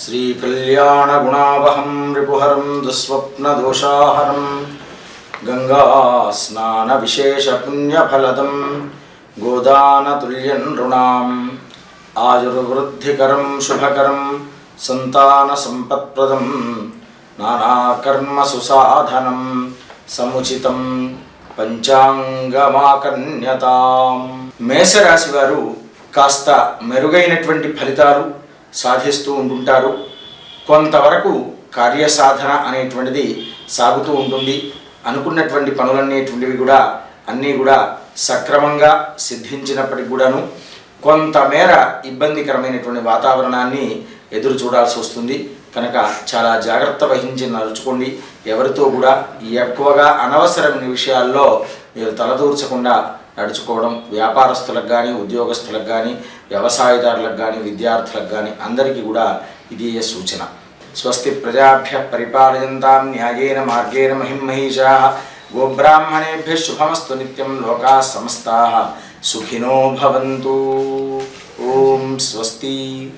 श्रीकल्याणगुणावहं रिपुहरं दुःस्वप्नदोषाहरं गङ्गास्नानविशेषपुण्यफलदं गोदानतुल्यं नृणाम् आयुर्वृद्धिकरं शुभकरं నానాకర్మసు సాధనం సముచితం పంచాంగమాకన్యత మేషరాశి వారు కాస్త మెరుగైనటువంటి ఫలితాలు సాధిస్తూ ఉంటుంటారు కొంతవరకు కార్యసాధన అనేటువంటిది సాగుతూ ఉంటుంది. అనుకున్నటువంటి పనులనేటువంటివి కూడా అన్నీ కూడా సక్రమంగా సిద్ధించినప్పటికి కూడాను కొంతమేర ఇబ్బందికరమైనటువంటి వాతావరణాన్ని ఎదురు చూడాల్సి వస్తుంది. కనుక చాలా జాగ్రత్త వహించి నడుచుకోండి. ఎవరితో కూడా ఎక్కువగా అనవసరమైన విషయాల్లో మీరు తలదూర్చకుండా నడుచుకోవడం వ్యాపారస్తులకు కానీ ఉద్యోగస్తులకు కానీ వ్యవసాయదారులకు కానీ విద్యార్థులకు కానీ అందరికీ కూడా ఇది సూచన. స్వస్తి ప్రజాభ్య పరిపాలయంతాం న్యాయేన మార్గేణ మహిమహీషా. గోబ్రాహ్మణేభ్య శుభమస్తు నిత్యం లోకా సమస్తా. సుఖినో భవంతు. ఓం స్వస్తి.